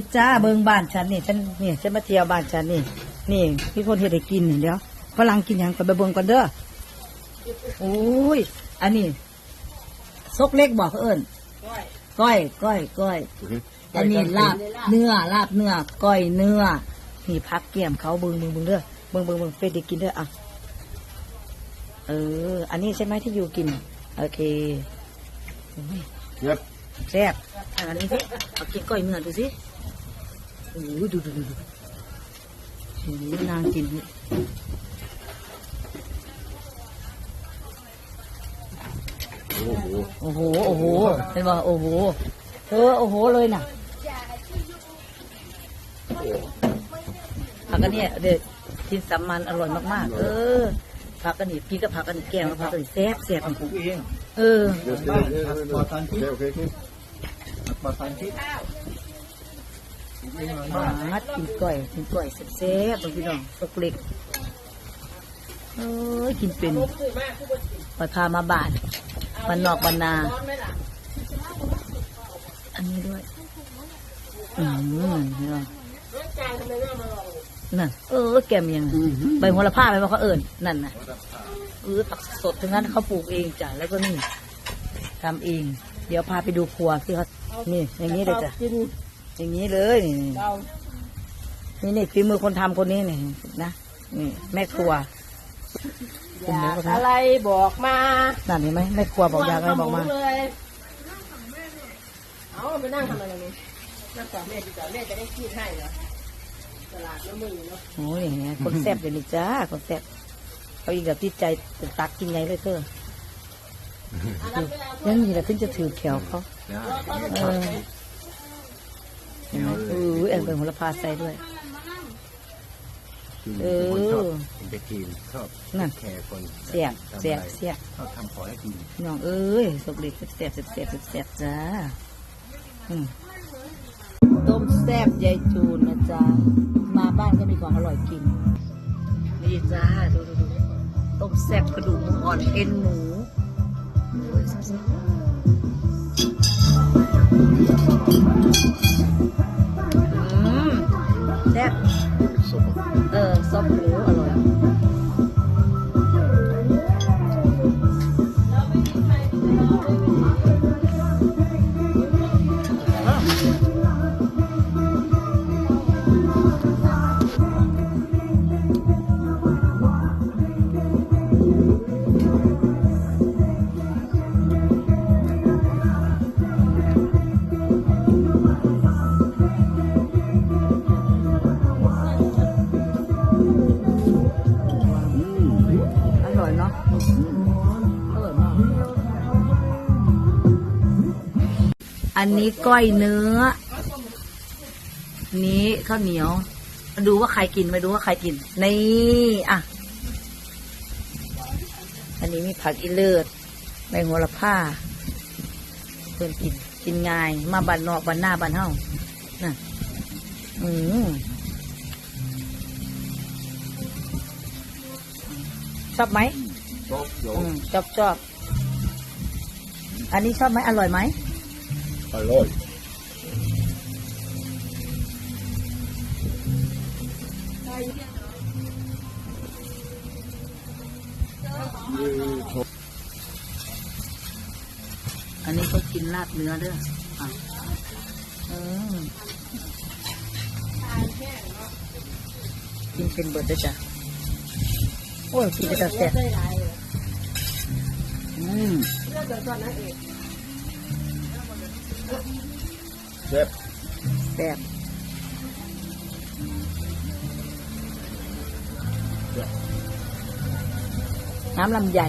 นี่จ้าเบิงบ้านฉันนี่ฉันนี่ฉันมาเที่ยวบ้านฉันนี่นี่พี่คนเฮ็ดให้กินนี่เดี๋ยวฝรั่งกินหยังก่อนไปเบิ่งก่อนเด้อโอ้ยอันนี้ซกเล็กบอกเอิญก้อยก้อยก้อยอันนี้ลาบเนื้อลาบเนื้อก้อยเนื้อนี่พักเกี่ยมเขาเบิ่งเบิ่งเบิ่งเด้อเบิ่งเบิ่งเบิ่งไปได้กินเด้ออะเออ อันนี้ใช่ไหมที่อยู่กิน โอเคโอ้ยเย็บ แซ่บอันนี้สิเอากินก้อยเนื้อดูสิโอ้ยดูดูดูดูโอ้ยนางกินนี่โอ้โห โอ้โหโอ้โหเห็นบ่โอ้โห เธอโอ้โหเลยน่ะผักอันเนี้ยเด็ดกินสามันอร่อยมากๆ เออ ผักอันนี้กินกับผักอันนี้แกงกับผักอันนี้แซ่บแซ่บปลูกเองเออเดี๋ยวเดี๋ยวเดี๋ยวเดี๋ยวโอเคโอเคโอเคปลอดสารพิษมาดกินก้อยกินก้อยแซ่บๆพี่น้องตกเล็กเอ้ยกินเป็นไปพามาบ้านบ้านนอกบ้านนา อันนี้ด้วย อืมเนี่ย นั่นเออแกมยังใบโหระพาไปว่าเขาเอิญนั่นน่ะเออผักสดทั้งนั้นเขาปลูกเองจ้ะแล้วก็นี่ทำเอง เดี๋ยวพาไปดูครัวที่เขานี่อย่างนี้เลยจ้ะกินอย่างนี้เลยนี่เรานี่นี่ฝีมือคนทำคนนี้นี่นะนี่แม่ครัวอยากอะไรบอกมานั่นเห็นไหมแม่ครัวบอกอยากอะไรบอกมาเลยเอาไปนั่งทำอะไรนี่นั่งกับแม่ดีกว่าแม่จะได้คิดให้เหรอ ตลาดน้ำมือเนาะโอ้ยเนี่ยคนแซ่บเดี๋ยวนี้จ้าคนแซ่บเขาอีกกับที่ใจตักกินไงเลยเธอยังมีอะไรขึ้นจะถือแขวเขาเออเห็นไหมเออแอนเป็นหัวละพาใส่ด้วยเออเป็นทีมชอบนั่นแขกคนเสียบเสียบเสียบชอบทำขอให้กินน้องเอ้ยสุกเล็กแซ่บแซ่บแซ่บแซ่บจ้า อืมต้ มแซ่บยายจูนนะจ๊ะ มาบ้านก็มีของอร่อยกิน นี่จ้า ดูดูดูต้มแซ่บกระดูกหมูอ่อนเอ็นหมู เนาะอร่อยมากอันนี้ก้อยเนื้อ นี้ข้าวเหนียวมาดูว่าใครกินมาดูว่าใครกิน นี่อะ อันนี้มีผักอีเลิศใบโหระพาเพื่อนกิน กินง่าย มาบ้านนอกบ้านหน้าบ้านเฮาน่ะอืมชอบไหม ชอบโยอืมชอบชอบอันนี้ชอบไหมอร่อยไหมอร่อยอันนี้ก็กินลาบเนื้อเด้ออะอืมกินเป็นเบิร์ดด้วยจ้ะโอ้ยกินไปแต่แซ่บ ได้หลายเลย อืมเลือกเดี๋ยวตอนนั้นเองเย็บแบบน้ำลำใหญ่